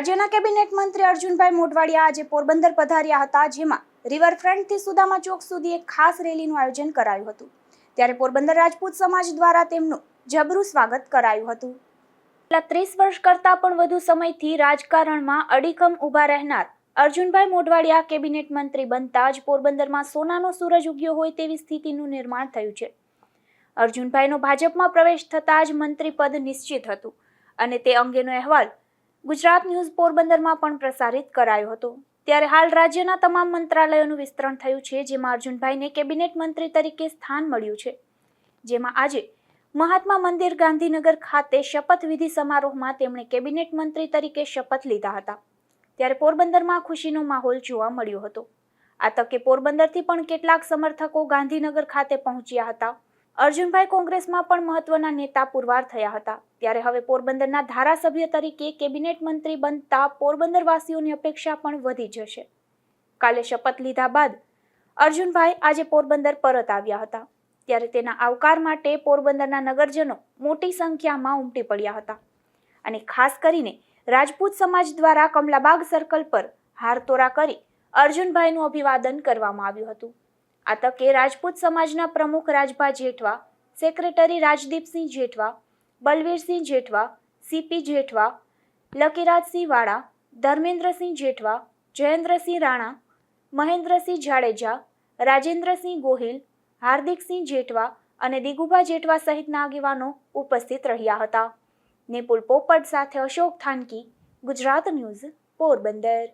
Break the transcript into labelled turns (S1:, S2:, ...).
S1: રાજ્યના કેબિનેટ મંત્રી અર્જુનભાઈ મોઢવાડિયા આજે પોરબંદર પધાર્યા હતા, જેમાં રિવરફ્રન્ટથી સુદામા ચોક સુધી એક ખાસ રેલીનું આયોજન કરાયું હતું. ત્યારે પોરબંદર રાજપૂત સમાજ દ્વારા તેમનું જબરું સ્વાગત કરાયું હતું. છેલ્લા ત્રીસ વર્ષ કરતાં પણ વધુ સમયથી રાજકારણમાં અડીખમ ઊભા રહેનાર અર્જુનભાઈ મોઢવાડિયા કેબિનેટ મંત્રી બનતા જ પોરબંદરમાં સોનાનો સૂરજ ઉગ્યો હોય તેવી સ્થિતિનું નિર્માણ થયું છે. અર્જુનભાઈનો ભાજપમાં પ્રવેશ થતાં જ મંત્રી પદ નિશ્ચિત હતું અને તે અંગેનો અહેવાલ ગુજરાત ન્યૂઝ પોરબંદરમાં પણ પ્રસારિત કરાયો હતો. ત્યારે હાલ રાજ્યના તમામ મંત્રાલયોનું વિસ્તરણ થયું છે, જેમાં અર્જુનભાઈને કેબિનેટ મંત્રી તરીકે સ્થાન મળ્યું છે. જેમાં આજે મહાત્મા મંદિર ગાંધીનગર ખાતે શપથવિધિ સમારોહમાં તેમણે કેબિનેટ મંત્રી તરીકે શપથ લીધા હતા. ત્યારે પોરબંદરમાં ખુશીનો માહોલ જોવા મળ્યો હતો. આ તકે પોરબંદરથી પણ કેટલાક સમર્થકો ગાંધીનગર ખાતે પહોંચ્યા હતા. અર્જુનભાઈ કોંગ્રેસમાં પણ મહત્વના નેતા પુરવાર થયા હતા. ત્યારે હવે પોરબંદરના ધારાસભ્ય તરીકે કેબિનેટ મંત્રી બનતા પોરબંદરવાસીઓની અપેક્ષા પણ વધી જશે. કાલે શપથ લીધા બાદ અર્જુનભાઈ આજે પોરબંદર પરત આવ્યા હતા. ત્યારે તેના આવકાર માટે પોરબંદરના નગરજનો મોટી સંખ્યામાં ઉમટી પડ્યા હતા. અને ખાસ કરીને રાજપૂત સમાજ દ્વારા કમલાબાગ સર્કલ પર હારતોરા કરી અર્જુનભાઈનું અભિવાદન કરવામાં આવ્યું હતું. આ તકે રાજપૂત સમાજના પ્રમુખ રાજભા જેઠવા, સેક્રેટરી રાજદીપસિંહ જેઠવા, બલવીરસિંહ જેઠવા, સીપી જેઠવા, લકીરાજસિંહ વાળા, ધર્મેન્દ્રસિંહ જેઠવા, જયેન્દ્રસિંહ રાણા, મહેન્દ્રસિંહ જાડેજા, રાજેન્દ્રસિંહ ગોહિલ, હાર્દિકસિંહ જેઠવા અને દિગુભા જેઠવા સહિતના આગેવાનો ઉપસ્થિત રહ્યા હતા. નેપુલ પોપટ સાથે અશોક થાનકી, ગુજરાત ન્યૂઝ પોરબંદર.